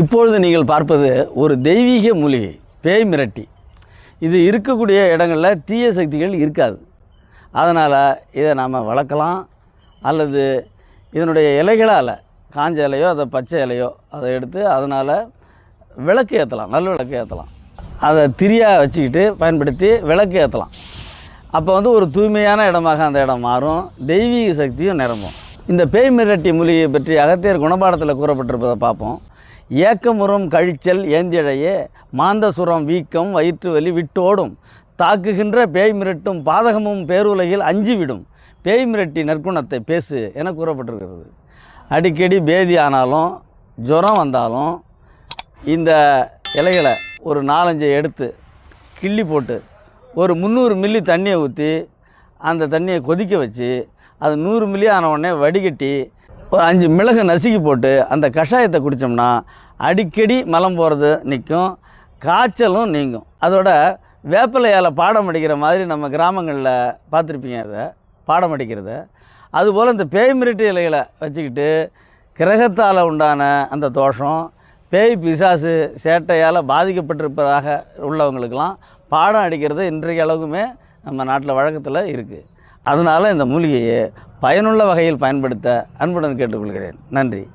இப்பொழுது நீங்கள் பார்ப்பது ஒரு தெய்வீக மூலிகை பேய் மிரட்டி. இது இருக்கக்கூடிய இடங்களில் தீய சக்திகள் இருக்காது. அதனால் இதை நாம் வளர்க்கலாம். அல்லது இதனுடைய இலைகளால் காஞ்ச இலையோ அதை பச்சை இலையோ அதை எடுத்து அதனால் விளக்கு ஏற்றலாம் நல்ல விளக்கு ஏற்றலாம் அதை திரியாக வச்சுக்கிட்டு பயன்படுத்தி விளக்கு ஏற்றலாம் அப்போ வந்து ஒரு தூய்மையான இடமாக அந்த இடம் மாறும். தெய்வீக சக்தியும் நிரம்பும். இந்த பேய் மிரட்டி மூலிகையை பற்றி அகத்தியர் குணபாடத்தில் கூறப்பட்டிருப்பதை பார்ப்போம். ஏக்கமுறும் கழிச்சல் ஏந்திழையே மாந்தசுரம் வீக்கம் வயிற்று வலி விட்டோடும். தாக்குகின்ற பேய் மிரட்டும் பாதகமும் பேருலகில் அஞ்சி விடும் பேய் மிரட்டி நற்குணத்தை பேசு என கூறப்பட்டிருக்கிறது. அடிக்கடி பேதி ஆனாலும் ஜுரம் வந்தாலும் இந்த இலைகளை ஒரு நாலஞ்சை எடுத்து கிள்ளி போட்டு ஒரு முந்நூறு மில்லி தண்ணியை ஊற்றி அந்த தண்ணியை கொதிக்க வச்சு அது நூறு மில்லி ஆன உடனே வடிகட்டி ஒரு அஞ்சு மிளகு நசுக்கி போட்டு அந்த கஷாயத்தை குடித்தோம்னா அடிக்கடி மலம் போகிறது நிற்கும் காய்ச்சலும் நீங்கும். அதோட வேப்பிலையால் பாடம் அடிக்கிற மாதிரி நம்ம கிராமங்களில் பார்த்துருப்பீங்க அதை பாடம் அடிக்கிறத. அதுபோல் இந்த பேய் மிரட்டு இலைகளை வச்சுக்கிட்டு கிரகத்தால் உண்டான அந்த தோஷம் பேய் பிசாசு சேட்டையால் பாதிக்கப்பட்டிருப்பதாக உள்ளவங்களுக்கெல்லாம் பாடம் அடிக்கிறது இன்றைய அளவுக்குமே நம்ம நாட்டில் வழக்கத்தில் இருக்குது அதனால் இந்த மூலிகையை பயனுள்ள வகையில் பயன்படுத்த அன்புடன் கேட்டுக்கொள்கிறேன். நன்றி.